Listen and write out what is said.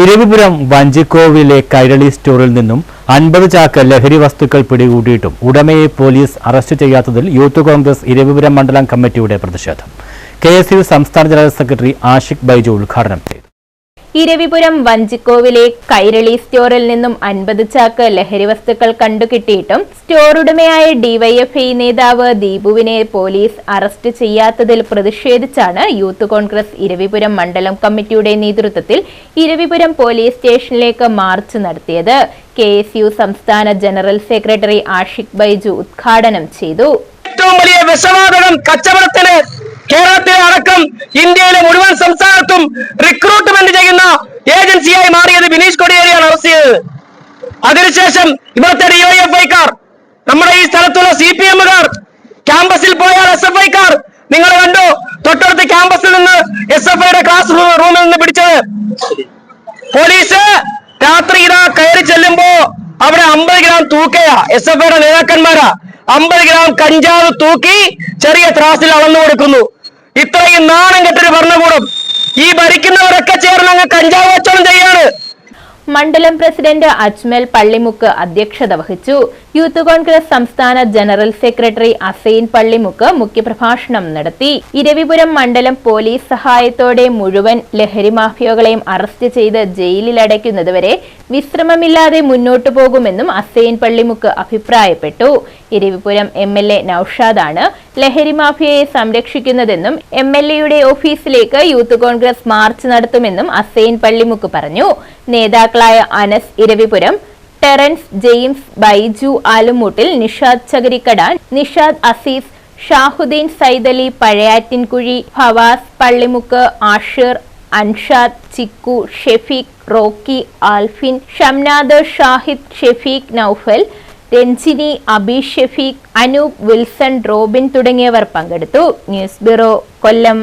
ഇരവിപുരം വഞ്ചിക്കോവിലെ കൈരളി സ്റ്റോറിൽ നിന്നും അൻപത് ചാക്ക് ലഹരി വസ്തുക്കൾ പിടികൂടിയിട്ടും ഉടമയെ പോലീസ് അറസ്റ്റ് ചെയ്യാത്തതിൽ യൂത്ത് കോൺഗ്രസ് ഇരവിപുരം മണ്ഡലം കമ്മിറ്റിയുടെ പ്രതിഷേധം. കെ സംസ്ഥാന ജനറൽ സെക്രട്ടറി ആഷിഖ് ബൈജു ഉദ്ഘാടനം ചെയ്തു. ഇരവിപുരം വഞ്ചിക്കോവിലെ കൈരളി സ്റ്റോറിൽ നിന്നും അൻപത് ചാക്ക് ലഹരി വസ്തുക്കൾ കണ്ടുകിട്ടിയിട്ടും സ്റ്റോർ ഉടമയായ ഡിവൈഎഫ്ഐ നേതാവ് ദീപുവിനെ പോലീസ് അറസ്റ്റ് ചെയ്യാത്തതിൽ പ്രതിഷേധിച്ചാണ് യൂത്ത് കോൺഗ്രസ് ഇരവിപുരം മണ്ഡലം കമ്മിറ്റിയുടെ നേതൃത്വത്തിൽ ഇരവിപുരം പോലീസ് സ്റ്റേഷനിലേക്ക് മാർച്ച് നടത്തിയത്. കെ സംസ്ഥാന ജനറൽ സെക്രട്ടറി ആഷിഖ് ബൈജു ഉദ്ഘാടനം ചെയ്തു. ഏറ്റവും വലിയ വിഷവാതകം കച്ചവടത്തിന് കേരളത്തിലെ അടക്കം ഇന്ത്യയിലെ മുഴുവൻ സംസ്ഥാനത്തും റിക്രൂട്ട്മെന്റ് ചെയ്യുന്ന ഏജൻസിയായി മാറിയത് ബിനീഷ് കൊടിയേരിയാണ് അറസ്റ്റ് ചെയ്തത്. അതിനുശേഷം ഇവിടുത്തെ ഡിവൈഎഫ്ഐക്കാർ നമ്മുടെ ഈ സ്ഥലത്തുള്ള സി പി എമ്മുകാർ ക്യാമ്പസിൽ പോയ എസ് എഫ് ഐക്കാർ നിങ്ങൾ കണ്ടോ? തൊട്ടടുത്ത് ക്യാമ്പസിൽ നിന്ന് എസ് എഫ് ഐയുടെ ക്ലാസ് റൂമിൽ നിന്ന് പിടിച്ചത്. പോലീസ് രാത്രി ഇതാ കയറി ചെല്ലുമ്പോ അവിടെ അമ്പത് ഗ്രാം തൂക്കയാ. എസ് എഫ് ഐയുടെ നേതാക്കന്മാരാ. അമ്പത് ഗ്രാം കഞ്ചാവ് തൂക്കി ചെറിയ ത്രാസിൽ അളന്നു കൊടുക്കുന്നു. ഇത്രയും നാണം കെട്ടൊരു ഭരണകൂടം. ഈ ഭരിക്കുന്നവരൊക്കെ ചേർന്ന് അങ്ങ് കഞ്ചാവ് കച്ചവടം ചെയ്യാണ് മണ്ഡലം പ്രസിഡന്റ് അജ്മൽ പള്ളിമുക്ക് അധ്യക്ഷത വഹിച്ചു. യൂത്ത് കോൺഗ്രസ് സംസ്ഥാന ജനറൽ സെക്രട്ടറി അസൈൻ പള്ളിമുക്ക് മുഖ്യപ്രഭാഷണം നടത്തി. ഇരവിപുരം മണ്ഡലം പോലീസ് സഹായത്തോടെ മുഴുവൻ ലഹരി മാഫിയകളെയും അറസ്റ്റ് ചെയ്ത് ജയിലിലടയ്ക്കുന്നതുവരെ വിശ്രമമില്ലാതെ മുന്നോട്ടു പോകുമെന്നും അസൈൻ പള്ളിമുക്ക് അഭിപ്രായപ്പെട്ടു. ഇരവിപുരം എം എൽ എ നൌഷാദാണ് ലഹരി മാഫിയയെ സംരക്ഷിക്കുന്നതെന്നും എം എൽ എയുടെ ഓഫീസിലേക്ക് യൂത്ത് കോൺഗ്രസ് മാർച്ച് നടത്തുമെന്നും അസൈൻ പള്ളിമുക്ക് പറഞ്ഞു. നേതാക്കളായ Anas Eravipuram Terence James Baiju Alumoottil Nishad Chakarikkada Nishad Azeez Shahuddin Saidali Pazhayattinkuzhi Fawas Pallimukku Ashir Anshad Chikku Shefeeq Rocky Alphin Shamnad Shahid Shefeeq Noufal Ranjini Abi Shefeeq Anoop Wilson Robin തുടങ്ങിയവർ പങ്കെടുത്തു. News bureau Kollam.